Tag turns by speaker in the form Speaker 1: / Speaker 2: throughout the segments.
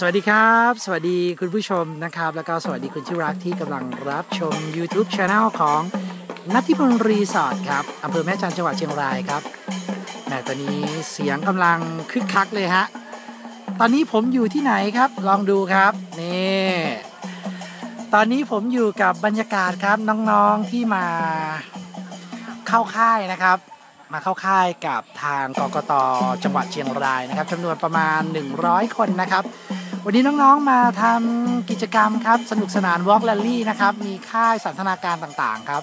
Speaker 1: สวัสดีครับ สวัสดีคุณผู้ชมนะครับ แล้วก็สวัสดีคุณที่รักที่กำลังรับชม YouTube Channel ของนัททิพลรีสอร์ทครับอำเภอแม่จันจังหวัดเชียงรายครับแหมตอนนี้เสียงกำลังคึกคักเลยฮะ ตอนนี้ผมอยู่ที่ไหนครับ ลองดูครับ นี่ ตอนนี้ผมอยู่กับบรรยากาศครับน้องๆที่มาเข้าค่ายนะครับ มาเข้าค่ายกับทางกกตจังหวัดเชียงรายนะครับจำนวนประมาณ 100 คนนะครับ วันนี้น้องๆมาทำกิจกรรมครับสนุกสนานวอล์กแรลลี่นะครับมีค่ายสันทนาการต่างๆครับ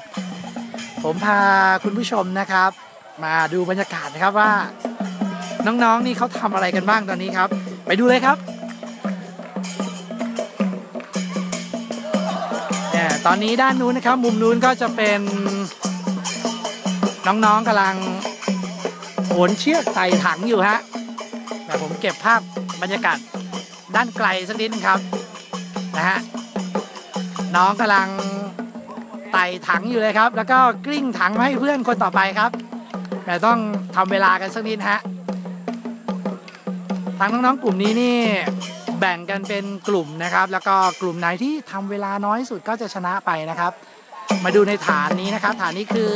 Speaker 1: ผมพาคุณผู้ชมนะครับ มาดูบรรยากาศนะครับว่า น้องๆนี่เขาทำอะไรกันบ้างตอนนี้ครับ ไปดูเลยครับเนี่ยตอนนี้ด้านนู้นนะครับ มุมนู้นก็จะเป็นน้องๆกำลังโหนเชือกใส่ถังอยู่ฮะแต่ผมเก็บภาพบรรยากาศ ด้านไกลสักนิดนึงครับนะฮะน้องกำลังไต่ถังอยู่เลยครับ แล้วก็กลิ้งถังให้เพื่อนคนต่อไปครับ แต่ต้องทำเวลากันสักนิดฮะทางน้องๆกลุ่มนี้นี่แบ่งกันเป็นกลุ่มนะครับ แล้วก็กลุ่มไหนที่ทำเวลาน้อยสุดก็จะชนะไปนะครับ มาดูในฐานนี้นะครับ ฐานนี้คือ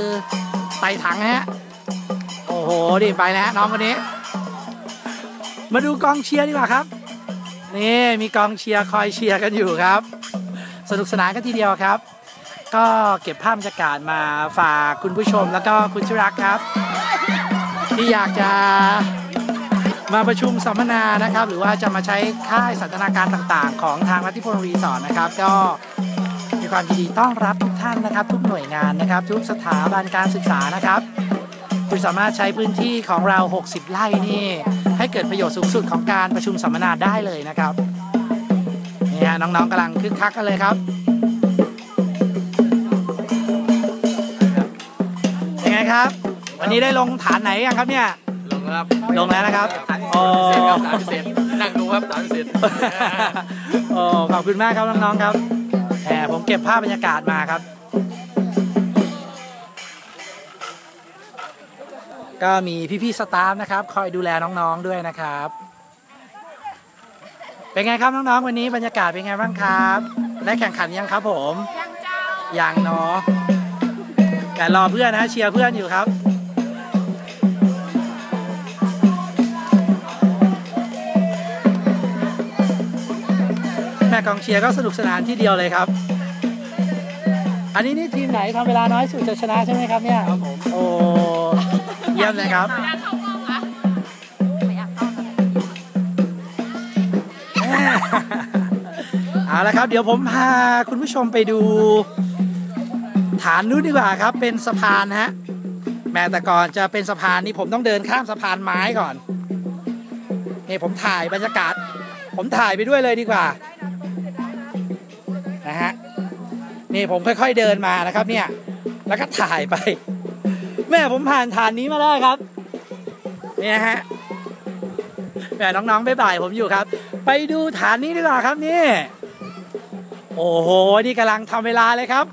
Speaker 1: ไต่ถังฮะโอ้โหดิไปแล้วน้องคนนี้ มาดูกองเชียร์ดีกว่าครับ นี่มีกองเชียร์คอยเชียร์กันอยู่ครับ สนุกสนานกันทีเดียวครับ ก็เก็บภาพบรรยากาศมาฝากคุณผู้ชมแล้วก็คุณที่รักครับ ที่อยากจะมาประชุมสัมมนานะครับ หรือว่าจะมาใช้ค่ายสันทนาการต่างๆ ของทางรัฐทิพลรีสอร์ทนะครับ ก็มีความยินดีต้อนรับทุกท่านนะครับ ทุกหน่วยงานนะครับ ทุกสถาบันการศึกษานะครับ คุณสามารถใช้พื้นที่ของเรา 60 ไร่นี่ ให้เกิดประโยชน์สูงสุดของการประชุมสัมมนาได้เลยนะครับนี่ฮะน้องๆกำลังคึกคักกันเลยครับยังไงครับ วันนี้ได้ลงฐานไหนยังครับเนี่ย
Speaker 2: ลงแล้วครับ
Speaker 1: ลงแล้วนะครับ
Speaker 2: ฐานพิ
Speaker 1: โอ้
Speaker 2: เศษครับฐานพิเศษนั่งดูครับฐานพิเศษ
Speaker 1: โอ้ขอบคุณมากครับน้องๆครับแหมผมเก็บภาพบรรยากาศมาครับ ก็มีพี่ๆสตาฟนะครับ คอยดูแลน้องๆด้วยนะครับ เป็นไงครับน้องๆวันนี้บรรยากาศเป็นไงบ้างครับ ได้แข่งขันยังครับผมยังเนาะแต่รอเพื่อนนะเชียร์เพื่อนอยู่ครับแม่กองเชียร์ก็สนุกสนานที่เดียวเลยครับ อันนี้นี่ทีมไหนทำเวลาน้อยสุดจะชนะใช่ไหมครับเนี่ย ครับผม โอ้ เยี่ยมเลยครับเอาละครับ เดี๋ยวผมพาคุณผู้ชมไปดู ฐานนู้นดีกว่าครับ เป็นสะพานฮะแม้แต่ก่อนจะเป็นสะพานนี่ผมต้องเดินข้ามสะพานไม้ก่อนนี่ผมถ่ายบรรยากาศ ผมถ่ายไปด้วยเลยดีกว่านะฮะนี่ผมค่อย ๆเดินมานะครับเนี่ย แล้วก็ถ่ายไป แม่ผมผ่านฐานนี้มาได้ครับ นี่นะฮะแม่น้องๆไปบ่ายผมอยู่ครับ ไปดูฐานนี้ดีกว่าครับนี่ โอ้โห นี่กำลังทำเวลาเลยครับ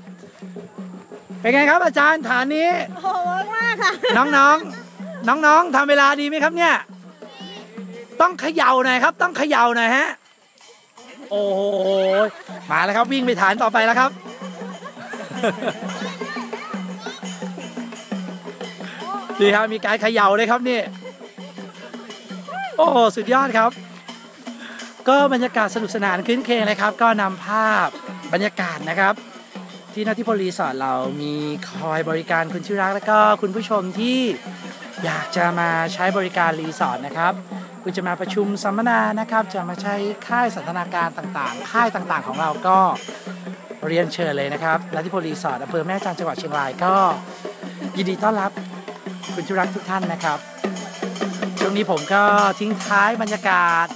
Speaker 1: เป็นไงครับอาจารย์ฐานนี้
Speaker 3: โหมากค่ะ
Speaker 1: น้องๆ น้องๆทำเวลาดีไหมครับเนี่ย ต้องเขย่าหน่อยครับ ต้องเขย่าหน่อยฮะ โอ้โห มาแล้วครับวิ่งไปฐานต่อไปแล้วครับ ดีครับมีการเขย่าเลยครับนี่ โอ้สุดยอดครับ ก็บรรยากาศสนุกสนานคืนเคงเลยครับ ก็นำภาพบรรยากาศนะครับ ที่นาทิพลรีสอร์ทเรามีคอยบริการคุณที่รักแล้วก็คุณผู้ชมที่อยากจะมาใช้บริการรีสอร์ทนะครับคุณจะมาประชุมสัมมนานะครับ จะมาใช้ค่ายสันทนาการต่างๆ ค่ายต่างๆของเราก็เรียนเชิญเลยนะครับนาทิพลรีสอร์ทอำเภอแม่จันจังหวัดเชียงรายก็ยินดีต้อนรับ คุณที่รักทุกท่านนะครับ ช่วงนี้ผมก็ทิ้งท้ายบรรยากาศ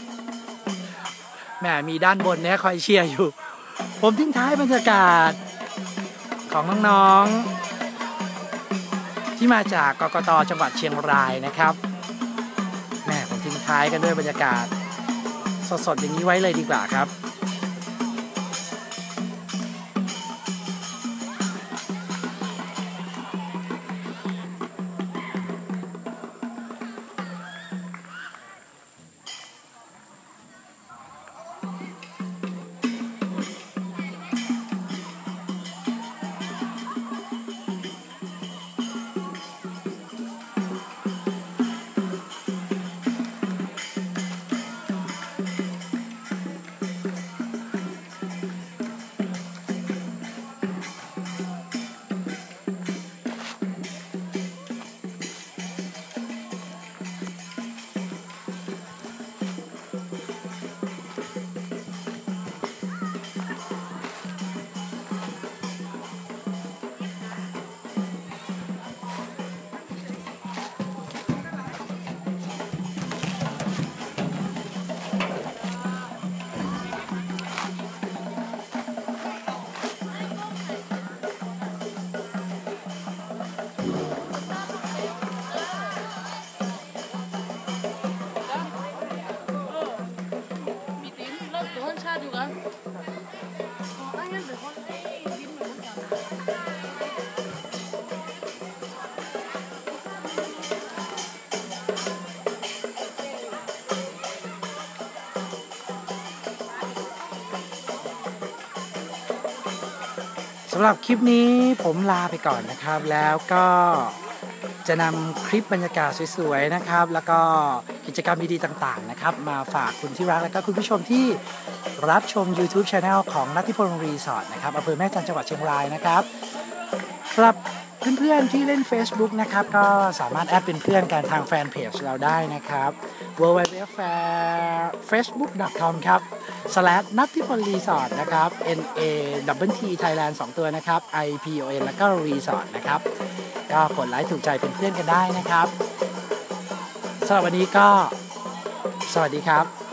Speaker 1: แหมมีด้านบนเนี่ยคอยเชียร์อยู่ ผมทิ้งท้ายบรรยากาศ ของน้องๆที่มาจากกกตจังหวัดเชียงรายนะครับแหมผมทิ้งท้ายกันด้วยบรรยากาศ สดๆอย่างนี้ไว้เลยดีกว่าครับ สำหรับคลิปนี้ผมลาไปก่อนนะครับ แล้วก็จะนำคลิปบรรยากาศสวยๆนะครับ แล้วก็กิจกรรมดีๆต่างๆนะครับ มาฝากคุณที่รักและก็คุณผู้ชมที่รับชม YouTube Channel ของนัทิพลรีสอร์ทนะครับอำเภอแม่จันจังหวัดเชียงรายนะครับครับ เพื่อนๆที่เล่น Facebook นะครับ ก็สามารถแอดเป็นเพื่อนกันทางแฟนเพจเราได้นะครับ w w w f a c e b o o k c o m ครับ slash นัทธิพลรีสอร์ทนะครับ N A W T Thailand 2 ตัวนะครับ I P O N แล้วก็รีสอร์ทนะครับ ก็กดไลค์ถูกใจเป็นเพื่อนกันได้นะครับสำหรับวันนี้ก็ สวัสดีครับ